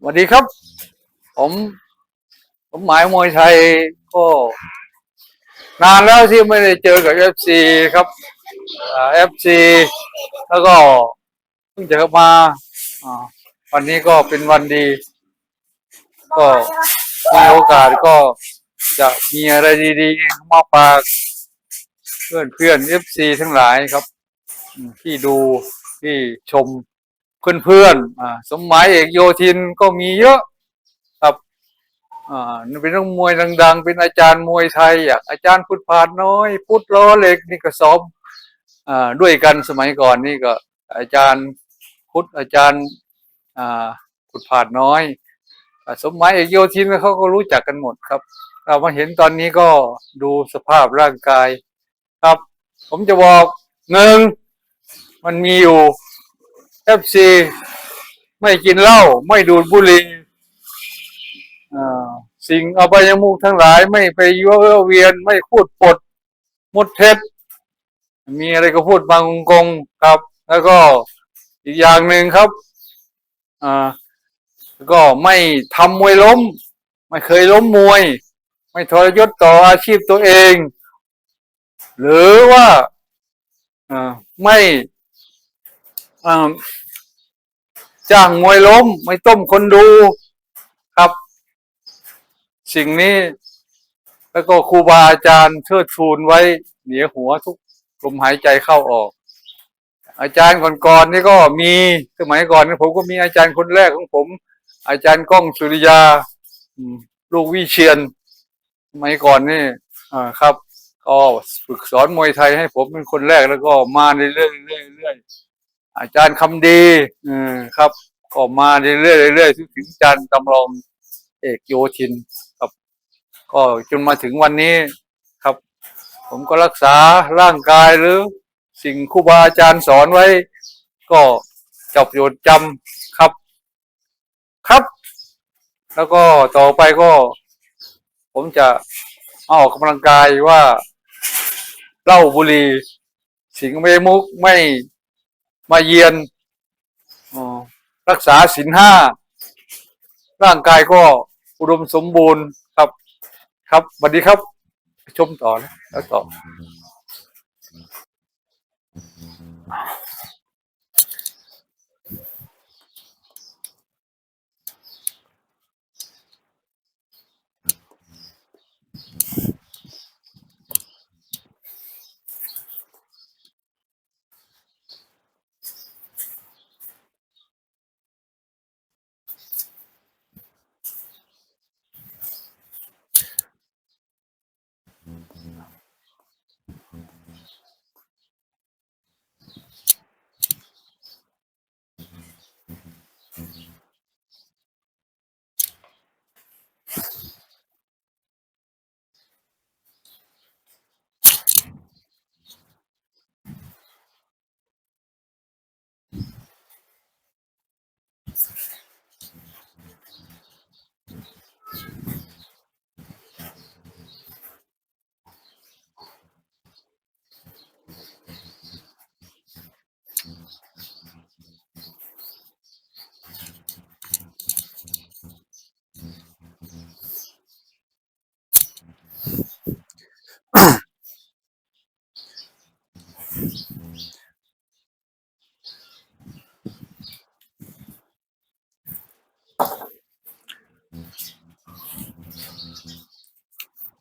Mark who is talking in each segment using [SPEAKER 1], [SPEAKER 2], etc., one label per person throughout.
[SPEAKER 1] สวัสดีครับ ผมผมหมายมวยไทยก็นานแล้วที่ไม่ได้เจอกับเอฟซีครับเอฟซีแล้วก็เพิ่งเจอมาอวันนี้ก็เป็นวันดี ก็มีโอกาสก็จะมีอะไรดีๆมาฝากเพื่อนเพื่อนเอฟซีทั้งหลายครับ ที่ดูที่ชม เพื่อนๆอ่าสมหมายเอกโยธินก็มีเยอะครับอ่าเป็นนักมวยดัง ๆ เป็นอาจารย์มวยไทยอย่างอาจารย์พุทธพานน้อย พุทธล้อเหล็กนี่ก็ซ้อมอ่าด้วยกันสมัยก่อนนี่ก็ อาจารย์พุทธอาจารย์อ่าพุทธพานน้อย สมหมายเอกโยธินเขาก็รู้จักกันหมดครับเรามาเห็นตอนนี้ก็ดูสภาพร่างกาย ครับ ผมจะบอกหนึ่งมันมีอยู่ เอฟซีไม่กินเหล้าไม่ดูดบุหรี่สิ่งอบายมุขทั้งหลายไม่ไปยั่วเวียนไม่พูดปดมดเท็จ มีอะไรก็พูดบางกงครับ แล้วก็อีกอย่างหนึ่งครับอ่าก็ไม่ทำมวยล้ม ไม่เคยล้มมวย ไม่ทรยศต่ออาชีพตัวเอง หรือว่าอ่าไม่อ่า จ้างมวยล้มไม่ต้มคนดูครับ สิ่งนี้ แล้วก็ครูบาอาจารย์เชิดชูนไว้เหนือหัวทุกลมหายใจเข้าออก อาจารย์ก่อนๆนี่ก็มีสมัยก่อนผมก็มีอาจารย์คนแรกของผม อาจารย์ก้องสุริยาลูกวิเชียนสมัยก่อนนี่อ่าครับ ก็ฝึกสอนมวยไทยให้ผมเป็นคนแรกแล้วก็มาเรื่อยๆเรื่อยๆ อาจารย์คำดีอืมครับก็มาเรื่อยๆเรื่อยๆถึงอาจารย์ตำรองเอกโยธินครับ ก็จนมาถึงวันนี้ครับ ผมก็รักษาร่างกายหรือ สิ่งครูบาอาจารย์สอนไว้ ก็จับโยชน์จำครับ ครับ แล้วก็ต่อไปก็ ผมจะมาออกกำลังกายว่าเหล้าบุหรี่สิงเวมุกไม่ มาเยียนอ๋อรักษาศีลห้า ร่างกายก็อุดมสมบูรณ์ครับ ครับสวัสดีครับ ชมต่อนะแล้วต่อ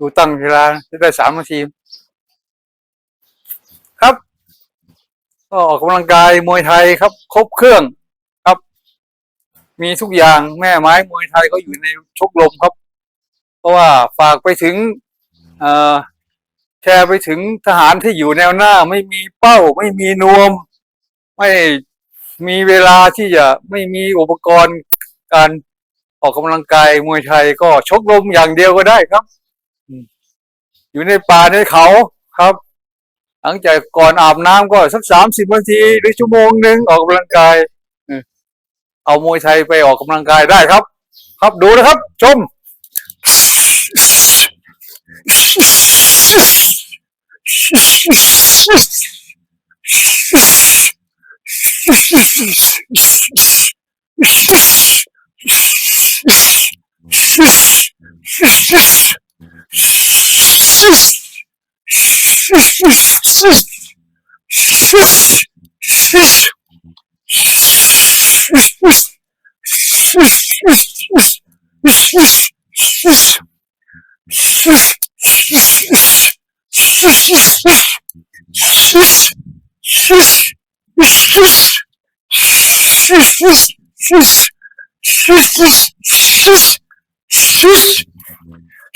[SPEAKER 1] ดูตั้งเวลาได้สามนาทีครับ ก็ออกกำลังกายมวยไทยครับ ครบเครื่องครับ มีทุกอย่างแม่ไม้มวยไทยก็อยู่ในชกลมครับ เพราะว่าฝากไปถึงแชร์ไปถึงทหารที่อยู่แนวหน้า ไม่มีเป้า ไม่มีนวม ไม่มีเวลาที่จะไม่มีอุปกรณ์การออกกำลังกายมวยไทยก็ชกลมอย่างเดียวก็ได้ครับ อยู่ในป่าในเขาครับ หลังจากก่อนอาบน้ำก็สักสามสิบนาทีหรือชั่วโมงหนึ่งออกกำลังกายเอามวยไทยไปออกกำลังกายได้ครับ ครับดูนะครับ ชม Shh.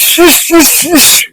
[SPEAKER 1] Sus, sus, sus.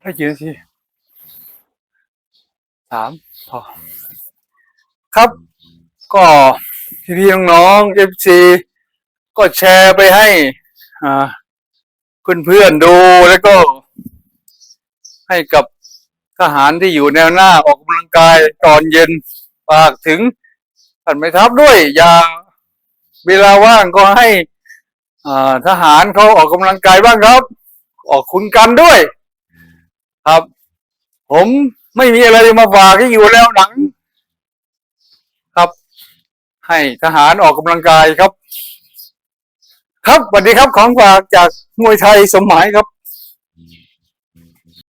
[SPEAKER 1] ให้กี่นาทีสามพอครับ ก็พี่ๆน้องๆเอฟซีก็แชร์ไปให้ อ่าเพื่อนๆดูแล้วก็ ให้กับทหารที่อยู่แนวหน้าออกกำลังกายตอนเย็นฝากถึงท่านไม่ทัพด้วย อย่าเวลาว่างก็ให้ทหารเขาออกกำลังกายบ้างครับ ออกคุณกันด้วย ครับ ผมไม่มีอะไรมาฝากที่อยู่แล้วหนัง ครับ ให้ทหารออกกำลังกายครับ ครับสวัสดีครับของฝากจากมวยไทยสมหมายครับ